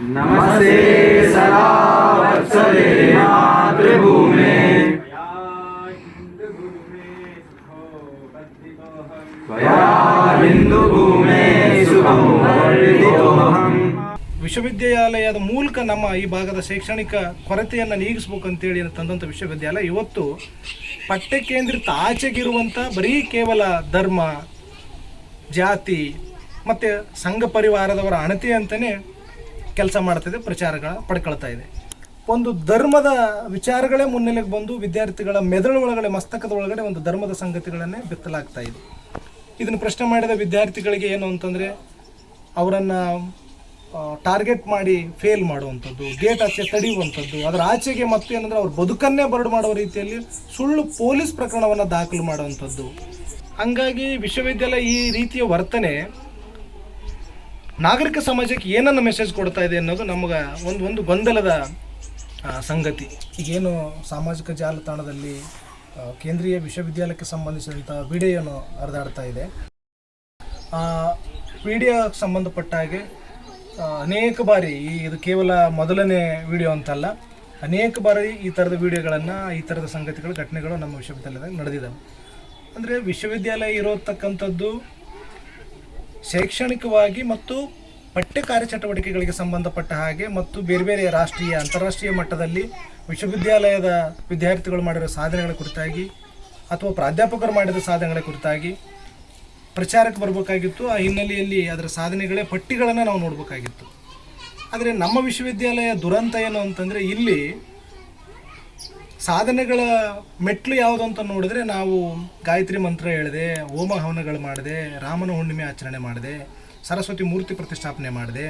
नमस्ते सदा वत्सले मातृभूमे त्वया हिन्दुभूमे सुखं वर्धितोऽहम् ವಿಶ್ವವಿದ್ಯಾಲಯದ ಮೂಲಕ ನಮ್ಮ ಈ ಭಾಗದ ಶೈಕ್ಷಣಿಕ ಕೊರತೆಯನ್ನು ನೀಗಿಸ್ಬೇಕು ಅಂತೇಳಿ ತಂದಂಥ ವಿಶ್ವವಿದ್ಯಾಲಯ ಇವತ್ತು ಪಠ್ಯಕೇಂದ್ರಿತ ಆಚೆಗಿರುವಂಥ ಬರೀ ಕೇವಲ ಧರ್ಮ ಜಾತಿ ಮತ್ತು ಸಂಘ ಪರಿವಾರದವರ ಅಣತಿ ಅಂತಲೇ ಕೆಲಸ ಮಾಡ್ತಿದೆ ಪ್ರಚಾರಗಳ ಪಡ್ಕೊಳ್ತಾ ಇದೆ. ಒಂದು ಧರ್ಮದ ವಿಚಾರಗಳೇ ಮುನ್ನೆಲೆಗೆ ಬಂದು ವಿದ್ಯಾರ್ಥಿಗಳ ಮೆದುಳು ಒಳಗಡೆ, ಮಸ್ತಕದ ಒಳಗಡೆ ಒಂದು ಧರ್ಮದ ಸಂಗತಿಗಳನ್ನೇ ಬಿತ್ತಲಾಗ್ತಾ ಇದೆ. ಇದನ್ನು ಪ್ರಶ್ನೆ ಮಾಡಿದ ವಿದ್ಯಾರ್ಥಿಗಳಿಗೆ ಏನು ಅಂತಂದರೆ, ಅವರನ್ನು ಟಾರ್ಗೆಟ್ ಮಾಡಿ ಫೇಲ್ ಮಾಡುವಂಥದ್ದು, ಗೇಟ್ ಆಚೆ ತಡೆಯುವಂಥದ್ದು, ಅದರ ಆಚೆಗೆ ಮತ್ತೆ ಏನಂದರೆ ಅವ್ರ ಬದುಕನ್ನೇ ಬರಡು ಮಾಡುವ ರೀತಿಯಲ್ಲಿ ಸುಳ್ಳು ಪೊಲೀಸ್ ಪ್ರಕರಣವನ್ನು ದಾಖಲು ಮಾಡುವಂಥದ್ದು. ಹಂಗಾಗಿ ವಿಶ್ವವಿದ್ಯಾಲಯ ಈ ರೀತಿಯ ವರ್ತನೆ ನಾಗರಿಕ ಸಮಾಜಕ್ಕೆ ಏನನ್ನು ಮೆಸೇಜ್ ಕೊಡ್ತಾ ಇದೆ ಅನ್ನೋದು ನಮಗೆ ಒಂದು ಒಂದು ಗೊಂದಲದ ಸಂಗತಿ. ಈಗೇನು ಸಾಮಾಜಿಕ ಜಾಲತಾಣದಲ್ಲಿ ಕೇಂದ್ರೀಯ ವಿಶ್ವವಿದ್ಯಾಲಯಕ್ಕೆ ಸಂಬಂಧಿಸಿದಂಥ ವಿಡಿಯೋನು ಹರಿದಾಡ್ತಾ ಇದೆ. ವಿಡಿಯೋಕ್ಕೆ ಸಂಬಂಧಪಟ್ಟ ಹಾಗೆ ಅನೇಕ ಬಾರಿ ಈ ಇದು ಕೇವಲ ಮೊದಲನೇ ವಿಡಿಯೋ ಅಂತಲ್ಲ, ಅನೇಕ ಬಾರಿ ಈ ಥರದ ವಿಡಿಯೋಗಳನ್ನು, ಈ ಥರದ ಸಂಗತಿಗಳು, ಘಟನೆಗಳು ನಮ್ಮ ವಿಶ್ವವಿದ್ಯಾಲಯದಾಗ ನಡೆದಿದ್ದಾವೆ. ಅಂದರೆ ವಿಶ್ವವಿದ್ಯಾಲಯ ಇರೋತಕ್ಕಂಥದ್ದು ಶೈಕ್ಷಣಿಕವಾಗಿ ಮತ್ತು ಪಠ್ಯ ಕಾರ್ಯಚಟುವಟಿಕೆಗಳಿಗೆ ಸಂಬಂಧಪಟ್ಟ ಹಾಗೆ ಮತ್ತು ಬೇರೆ ಬೇರೆ ರಾಷ್ಟ್ರೀಯ, ಅಂತಾರಾಷ್ಟ್ರೀಯ ಮಟ್ಟದಲ್ಲಿ ವಿಶ್ವವಿದ್ಯಾಲಯದ ವಿದ್ಯಾರ್ಥಿಗಳು ಮಾಡಿರೋ ಸಾಧನೆಗಳ ಕುರಿತಾಗಿ ಅಥವಾ ಪ್ರಾಧ್ಯಾಪಕರು ಮಾಡಿದ ಸಾಧನೆಗಳ ಕುರಿತಾಗಿ ಪ್ರಚಾರಕ್ಕೆ ಬರಬೇಕಾಗಿತ್ತು. ಆ ಹಿನ್ನೆಲೆಯಲ್ಲಿ ಅದರ ಸಾಧನೆಗಳೇ ಪಟ್ಟಿಗಳನ್ನು ನಾವು ನೋಡಬೇಕಾಗಿತ್ತು. ಆದರೆ ನಮ್ಮ ವಿಶ್ವವಿದ್ಯಾಲಯ ದುರಂತ ಏನು ಅಂತಂದರೆ ಇಲ್ಲಿ ಸಾಧನೆಗಳ ಮೆಟ್ಲು ಯಾವುದು ಅಂತ ನೋಡಿದ್ರೆ ನಾವು ಗಾಯತ್ರಿ ಮಂತ್ರ ಹೇಳಿದೆ, ಹೋಮ ಹವನಗಳು ಮಾಡಿದೆ, ರಾಮನ ಹುಣ್ಣಿಮೆ ಆಚರಣೆ ಮಾಡಿದೆ, ಸರಸ್ವತಿ ಮೂರ್ತಿ ಪ್ರತಿಷ್ಠಾಪನೆ ಮಾಡಿದೆ,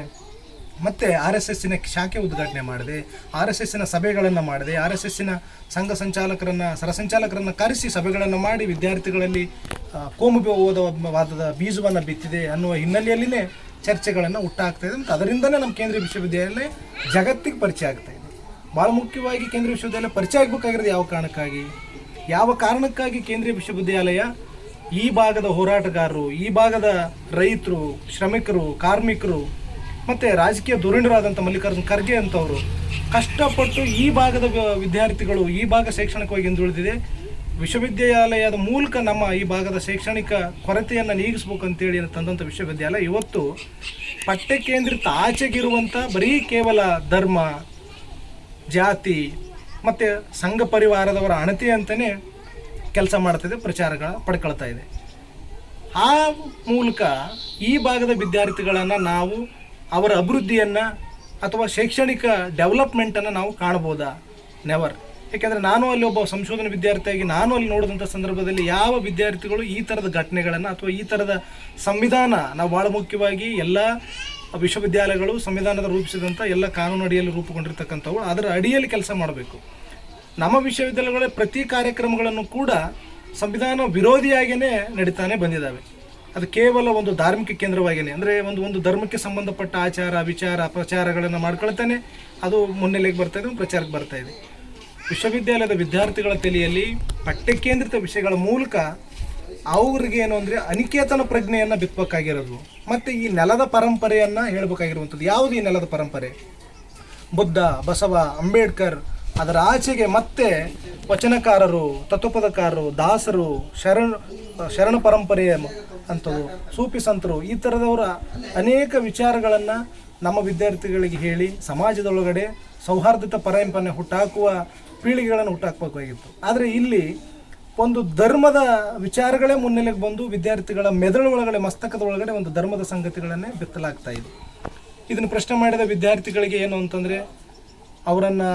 ಮತ್ತು ಆರ್ ಎಸ್ ಎಸ್ಸಿನ ಶಾಖೆ ಉದ್ಘಾಟನೆ ಮಾಡಿದೆ, ಆರ್ ಎಸ್ ಎಸ್ಸಿನ ಸಭೆಗಳನ್ನು ಮಾಡಿದೆ, ಆರ್ ಎಸ್ ಎಸ್ಸಿನ ಸಂಘ ಸಂಚಾಲಕರನ್ನು, ಸರಸಂಚಾಲಕರನ್ನು ಕರೆಸಿ ಸಭೆಗಳನ್ನು ಮಾಡಿ ವಿದ್ಯಾರ್ಥಿಗಳಲ್ಲಿ ಕೋಮು ವಾದದ ಬೀಜವನ್ನು ಬಿತ್ತಿದೆ ಅನ್ನುವ ಹಿನ್ನೆಲೆಯಲ್ಲಿನೇ ಚರ್ಚೆಗಳನ್ನು ಹುಟ್ಟಾಗ್ತಾ ಇದೆ ಮತ್ತು ಅದರಿಂದನೇ ನಮ್ಮ ಕೇಂದ್ರೀಯ ವಿಶ್ವವಿದ್ಯಾಲಯ ಜಗತ್ತಿಗೆ ಪರಿಚಯ ಆಗ್ತಾ ಇದೆ. ಭಾಳ ಮುಖ್ಯವಾಗಿ ಕೇಂದ್ರೀಯ ವಿಶ್ವವಿದ್ಯಾಲಯ ಪರಿಚಯ ಆಗಬೇಕಾಗಿರೋದು ಯಾವ ಕಾರಣಕ್ಕಾಗಿ? ಯಾವ ಕಾರಣಕ್ಕಾಗಿ ಕೇಂದ್ರೀಯ ವಿಶ್ವವಿದ್ಯಾಲಯ ಈ ಭಾಗದ ಹೋರಾಟಗಾರರು, ಈ ಭಾಗದ ರೈತರು, ಶ್ರಮಿಕರು, ಕಾರ್ಮಿಕರು ಮತ್ತು ರಾಜಕೀಯ ಧುರೀಣರಾದಂಥ ಮಲ್ಲಿಕಾರ್ಜುನ್ ಖರ್ಗೆ ಅಂತವರು ಕಷ್ಟಪಟ್ಟು ಈ ಭಾಗದ ವಿದ್ಯಾರ್ಥಿಗಳು ಈ ಭಾಗ ಶೈಕ್ಷಣಿಕವಾಗಿ ಹಿಂದುಳಿದಿದೆ. ವಿಶ್ವವಿದ್ಯಾಲಯದ ಮೂಲಕ ನಮ್ಮ ಈ ಭಾಗದ ಶೈಕ್ಷಣಿಕ ಕೊರತೆಯನ್ನು ನೀಗಿಸ್ಬೇಕು ಅಂತೇಳಿ ತಂದಂಥ ವಿಶ್ವವಿದ್ಯಾಲಯ ಇವತ್ತು ಪಠ್ಯಕೇಂದ್ರಿತ ಆಚೆಗಿರುವಂಥ ಬರೀ ಕೇವಲ ಧರ್ಮ ಜಾತಿ ಮತ್ತು ಸಂಘ ಪರಿವಾರದವರ ಅಣತಿ ಅಂತಲೇ ಕೆಲಸ ಮಾಡ್ತಿದೆ, ಪ್ರಚಾರಗಳ ಪಡ್ಕೊಳ್ತಾ ಇದೆ. ಆ ಮೂಲಕ ಈ ಭಾಗದ ವಿದ್ಯಾರ್ಥಿಗಳನ್ನು ನಾವು ಅವರ ಅಭಿವೃದ್ಧಿಯನ್ನು ಅಥವಾ ಶೈಕ್ಷಣಿಕ ಡೆವಲಪ್ಮೆಂಟನ್ನು ನಾವು ಕಾಣ್ಬೋದಾ? ನೆವರ್ ಯಾಕೆಂದರೆ ನಾನು ಅಲ್ಲಿ ಒಬ್ಬ ಸಂಶೋಧನೆ ವಿದ್ಯಾರ್ಥಿಯಾಗಿ, ನಾನು ಅಲ್ಲಿ ನೋಡಿದಂಥ ಸಂದರ್ಭದಲ್ಲಿ ಯಾವ ವಿದ್ಯಾರ್ಥಿಗಳು ಈ ಥರದ ಘಟನೆಗಳನ್ನು ಅಥವಾ ಈ ಥರದ ಸಂವಿಧಾನ, ನಾವು ಭಾಳ ಮುಖ್ಯವಾಗಿ ಎಲ್ಲ ವಿಶ್ವವಿದ್ಯಾಲಯಗಳು ಸಂವಿಧಾನದ ರೂಪಿಸಿದಂಥ ಎಲ್ಲ ಕಾನೂನು ಅಡಿಯಲ್ಲಿ ರೂಪುಗೊಂಡಿರ್ತಕ್ಕಂಥವು ಅದರ ಅಡಿಯಲ್ಲಿ ಕೆಲಸ ಮಾಡಬೇಕು. ನಮ್ಮ ವಿಶ್ವವಿದ್ಯಾಲಯಗಳ ಪ್ರತಿ ಕಾರ್ಯಕ್ರಮಗಳನ್ನು ಕೂಡ ಸಂವಿಧಾನ ವಿರೋಧಿಯಾಗಿಯೇ ನಡೀತಾನೆ ಬಂದಿದ್ದಾವೆ. ಅದು ಕೇವಲ ಒಂದು ಧಾರ್ಮಿಕ ಕೇಂದ್ರವಾಗಿಯೇ, ಅಂದರೆ ಒಂದು ಒಂದು ಧರ್ಮಕ್ಕೆ ಸಂಬಂಧಪಟ್ಟ ಆಚಾರ, ವಿಚಾರ, ಪ್ರಚಾರಗಳನ್ನು ಮಾಡ್ಕೊಳ್ತಾನೆ. ಅದು ಮುನ್ನೆಲೆಗೆ ಬರ್ತಾ ಇದೆ, ಪ್ರಚಾರಕ್ಕೆ ಬರ್ತಾ ಇದೆ. ವಿಶ್ವವಿದ್ಯಾಲಯದ ವಿದ್ಯಾರ್ಥಿಗಳ ತಲೆಯಲ್ಲಿ ಪಠ್ಯಕೇಂದ್ರಿತ ವಿಷಯಗಳ ಮೂಲಕ ಅವ್ರಿಗೆ ಏನು ಅಂದರೆ ಅನಿಕೇತನ ಪ್ರಜ್ಞೆಯನ್ನು ಬಿತ್ತಬೇಕಾಗಿರೋದು ಮತ್ತು ಈ ನೆಲದ ಪರಂಪರೆಯನ್ನು ಹೇಳ್ಬೇಕಾಗಿರುವಂಥದ್ದು. ಯಾವುದು ಈ ನೆಲದ ಪರಂಪರೆ? ಬುದ್ಧ, ಬಸವ, ಅಂಬೇಡ್ಕರ್ ಅದರ ಆಚೆಗೆ ಮತ್ತೆ ವಚನಕಾರರು, ತತ್ವಪದಕಾರರು, ದಾಸರು, ಶರಣ ಶರಣ ಪರಂಪರೆಯ ಅಂಥವು ಸೂಫಿ ಸಂತರು ಈ ಥರದವರ ಅನೇಕ ವಿಚಾರಗಳನ್ನು ನಮ್ಮ ವಿದ್ಯಾರ್ಥಿಗಳಿಗೆ ಹೇಳಿ ಸಮಾಜದೊಳಗಡೆ ಸೌಹಾರ್ದತೆ ಪರಂಪರೆ ಹುಟ್ಟಾಕುವ ಪೀಳಿಗೆಗಳನ್ನು ಹುಟ್ಟಾಕಬೇಕಾಗಿತ್ತು. ಆದರೆ ಇಲ್ಲಿ ಒಂದು ಧರ್ಮದ ವಿಚಾರಗಳೇ ಮುನ್ನೆಲೆಗೆ ಬಂದು ವಿದ್ಯಾರ್ಥಿಗಳ ಮೆದುಳು ಒಳಗಡೆ, ಮಸ್ತಕದ ಒಳಗಡೆ ಒಂದು ಧರ್ಮದ ಸಂಗತಿಗಳನ್ನೇ ಬಿತ್ತಲಾಗ್ತಾ ಇದೆ. ಇದನ್ನು ಪ್ರಶ್ನೆ ಮಾಡಿದ ವಿದ್ಯಾರ್ಥಿಗಳಿಗೆ ಏನು ಅಂತಂದರೆ, ಅವರನ್ನು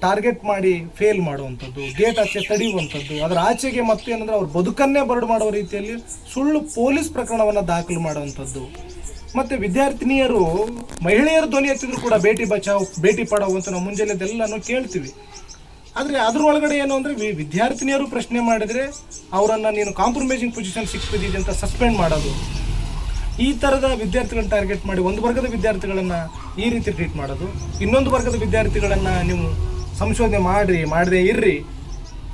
ಟಾರ್ಗೆಟ್ ಮಾಡಿ ಫೇಲ್ ಮಾಡುವಂಥದ್ದು, ಗೇಟ್ ಆಚೆ ತಡೆಯುವಂಥದ್ದು, ಅದರ ಆಚೆಗೆ ಮತ್ತೆ ಏನಂದ್ರೆ ಅವ್ರ ಬದುಕನ್ನೇ ಬರಡು ಮಾಡುವ ರೀತಿಯಲ್ಲಿ ಸುಳ್ಳು ಪೊಲೀಸ್ ಪ್ರಕರಣವನ್ನು ದಾಖಲು ಮಾಡುವಂಥದ್ದು. ಮತ್ತು ವಿದ್ಯಾರ್ಥಿನಿಯರು, ಮಹಿಳೆಯರು ಧ್ವನಿ ಎತ್ತಿದ್ರು ಕೂಡ ಭೇಟಿ ಬಚಾವ್ ಭೇಟಿ ಪಡಾವು ಅಂತ ನಾವು ಮುಂಜಾನೆದೆಲ್ಲನೂ ಕೇಳ್ತೀವಿ. ಆದರೆ ಅದ್ರೊಳಗಡೆ ಏನು ಅಂದರೆ ವಿದ್ಯಾರ್ಥಿನಿಯರು ಪ್ರಶ್ನೆ ಮಾಡಿದರೆ ಅವರನ್ನು ನೀನು ಕಾಂಪ್ರಮೈಸಿಂಗ್ ಪೊಸಿಷನ್ ಸಿಕ್ಕಿದೆ ಅಂತ ಸಸ್ಪೆಂಡ್ ಮಾಡೋದು. ಈ ಥರದ ವಿದ್ಯಾರ್ಥಿಗಳನ್ನ ಟಾರ್ಗೆಟ್ ಮಾಡಿ ಒಂದು ವರ್ಗದ ವಿದ್ಯಾರ್ಥಿಗಳನ್ನು ಈ ರೀತಿ ಟ್ರೀಟ್ ಮಾಡೋದು. ಇನ್ನೊಂದು ವರ್ಗದ ವಿದ್ಯಾರ್ಥಿಗಳನ್ನು ನೀವು ಸಂಶೋಧನೆ ಮಾಡಿರಿ, ಮಾಡದೇ ಇರ್ರಿ.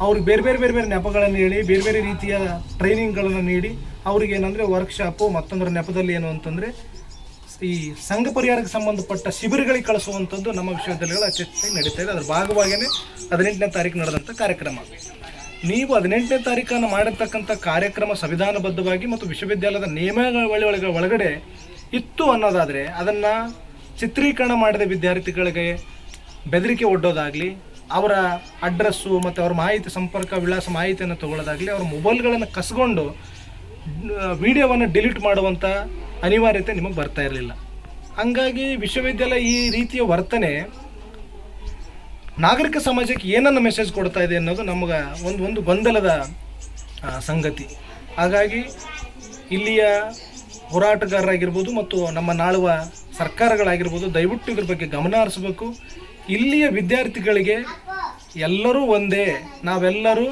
ಅವ್ರಿಗೆ ಬೇರೆ ಬೇರೆ ಬೇರೆ ಬೇರೆ ನೆಪಗಳನ್ನು ಹೇಳಿ, ಬೇರೆ ಬೇರೆ ರೀತಿಯ ಟ್ರೈನಿಂಗ್ಗಳನ್ನು ನೀಡಿ. ಅವ್ರಿಗೆ ಏನಂದರೆ ವರ್ಕ್ಶಾಪು ಮತ್ತೊಂದರ ನೆಪದಲ್ಲಿ ಏನು ಅಂತಂದರೆ ಈ ಸಂಘ ಪರಿಹಾರಕ್ಕೆ ಸಂಬಂಧಪಟ್ಟ ಶಿಬಿರಗಳಿಗೆ ಕಳಿಸುವಂಥದ್ದು ನಮ್ಮ ವಿಶ್ವವಿದ್ಯಾಲಯಗಳು ಅತಿ ಹೆಚ್ಚಾಗಿ ನಡೀತಾ ಇದೆ. ಅದರ ಭಾಗವಾಗಿಯೇ ಹದಿನೆಂಟನೇ ತಾರೀಕು ನಡೆದಂಥ ಕಾರ್ಯಕ್ರಮ. ನೀವು ಹದಿನೆಂಟನೇ ತಾರೀಕನ್ನು ಮಾಡಿರ್ತಕ್ಕಂಥ ಕಾರ್ಯಕ್ರಮ ಸಂವಿಧಾನಬದ್ಧವಾಗಿ ಮತ್ತು ವಿಶ್ವವಿದ್ಯಾಲಯದ ನಿಯಮಾವಳಿ ಒಳಗೆ ಒಳಗಡೆ ಇತ್ತು ಅನ್ನೋದಾದರೆ ಅದನ್ನು ಚಿತ್ರೀಕರಣ ಮಾಡಿದ ವಿದ್ಯಾರ್ಥಿಗಳಿಗೆ ಬೆದರಿಕೆ ಒಡ್ಡೋದಾಗಲಿ, ಅವರ ಅಡ್ರೆಸ್ಸು ಮತ್ತು ಅವರ ಮಾಹಿತಿ ಸಂಪರ್ಕ, ವಿಳಾಸ ಮಾಹಿತಿಯನ್ನು ತಗೊಳ್ಳೋದಾಗಲಿ, ಅವರ ಮೊಬೈಲ್ಗಳನ್ನು ಕಸ್ಕೊಂಡು ವಿಡಿಯೋವನ್ನು ಡಿಲೀಟ್ ಮಾಡುವಂಥ ಅನಿವಾರ್ಯತೆ ನಿಮಗೆ ಬರ್ತಾ ಇರಲಿಲ್ಲ. ಹಂಗಾಗಿ ವಿಶ್ವವಿದ್ಯಾಲಯ ಈ ರೀತಿಯ ವರ್ತನೆ ನಾಗರಿಕ ಸಮಾಜಕ್ಕೆ ಏನನ್ನು ಮೆಸೇಜ್ ಕೊಡ್ತಾ ಇದೆ ಅನ್ನೋದು ನಮಗೆ ಒಂದು ಒಂದು ಗೊಂದಲದ ಸಂಗತಿ. ಹಾಗಾಗಿ ಇಲ್ಲಿಯ ಹೋರಾಟಗಾರರಾಗಿರ್ಬೋದು ಮತ್ತು ನಮ್ಮ ನಾಳುವ ಸರ್ಕಾರಗಳಾಗಿರ್ಬೋದು ದಯವಿಟ್ಟು ಇದ್ರ ಬಗ್ಗೆ ಗಮನ ಹರಿಸಬೇಕು. ಇಲ್ಲಿಯ ವಿದ್ಯಾರ್ಥಿಗಳಿಗೆ ಎಲ್ಲರೂ ಒಂದೇ. ನಾವೆಲ್ಲರೂ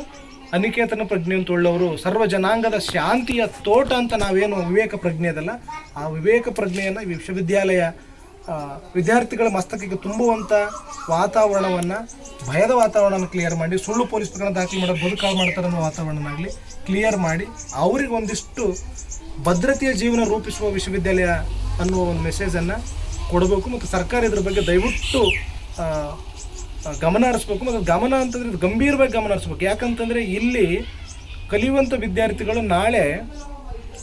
ಅನಿಕೇತನ ಪ್ರಜ್ಞೆಯನ್ನು ತೊಳ್ಳವರು ಸರ್ವ ಜನಾಂಗದ ಶಾಂತಿಯ ತೋಟ ಅಂತ ನಾವೇನು ವಿವೇಕ ಪ್ರಜ್ಞೆ ಅದಲ್ಲ. ಆ ವಿವೇಕ ಪ್ರಜ್ಞೆಯನ್ನು ವಿಶ್ವವಿದ್ಯಾಲಯ ವಿದ್ಯಾರ್ಥಿಗಳ ಮಸ್ತಕಕ್ಕೆ ತುಂಬುವಂಥ ವಾತಾವರಣವನ್ನು, ಭಯದ ವಾತಾವರಣವನ್ನು ಕ್ಲಿಯರ್ ಮಾಡಿ, ಸುಳ್ಳು ಪೊಲೀಸ್ ಪ್ರಕರಣ ದಾಖಲೆ ಮಾಡೋ ಬದುಕಾಳು ಮಾಡ್ತಾರೆ ಅನ್ನೋ ವಾತಾವರಣನಾಗಲಿ ಕ್ಲಿಯರ್ ಮಾಡಿ, ಅವ್ರಿಗೆ ಒಂದಿಷ್ಟು ಭದ್ರತೆಯ ಜೀವನ ರೂಪಿಸುವ ವಿಶ್ವವಿದ್ಯಾಲಯ ಅನ್ನುವ ಒಂದು ಮೆಸೇಜನ್ನು ಕೊಡಬೇಕು. ಮತ್ತು ಸರ್ಕಾರ ಇದ್ರ ಬಗ್ಗೆ ದಯವಿಟ್ಟು ಗಮನ ಹರಿಸ್ಬೇಕು. ಮತ್ತು ಗಮನ ಅಂತಂದ್ರೆ ಗಂಭೀರವಾಗಿ ಗಮನ ಹರಿಸ್ಬೇಕು. ಯಾಕಂತಂದರೆ ಇಲ್ಲಿ ಕಲಿಯುವಂಥ ವಿದ್ಯಾರ್ಥಿಗಳು ನಾಳೆ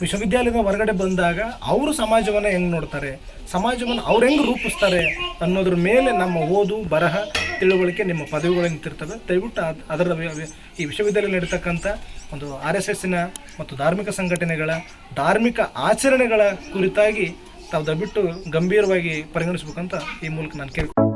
ವಿಶ್ವವಿದ್ಯಾಲಯದ ಹೊರಗಡೆ ಬಂದಾಗ ಅವರು ಸಮಾಜವನ್ನು ಹೆಂಗೆ ನೋಡ್ತಾರೆ? ಸಮಾಜವನ್ನು ಅವ್ರು ಹೆಂಗೆ ರೂಪಿಸ್ತಾರೆ ಅನ್ನೋದ್ರ ಮೇಲೆ ನಮ್ಮ ಓದು, ಬರಹ, ತಿಳುವಳಿಕೆ ನಿಮ್ಮ ಪದವಿಗಳು ನಿಂತಿರ್ತವೆ. ದಯವಿಟ್ಟು ಅದ್- ಅದರ ಈ ವಿಶ್ವವಿದ್ಯಾಲಯ ನಡೀತಕ್ಕಂಥ ಒಂದು ಆರ್ ಎಸ್ ಎಸ್ಸಿನ ಮತ್ತು ಧಾರ್ಮಿಕ ಸಂಘಟನೆಗಳ, ಧಾರ್ಮಿಕ ಆಚರಣೆಗಳ ಕುರಿತಾಗಿ ತಾವು ದಯವಿಟ್ಟು ಗಂಭೀರವಾಗಿ ಪರಿಗಣಿಸ್ಬೇಕಂತ ಈ ಮೂಲಕ ನಾನು ಕೇಳಿ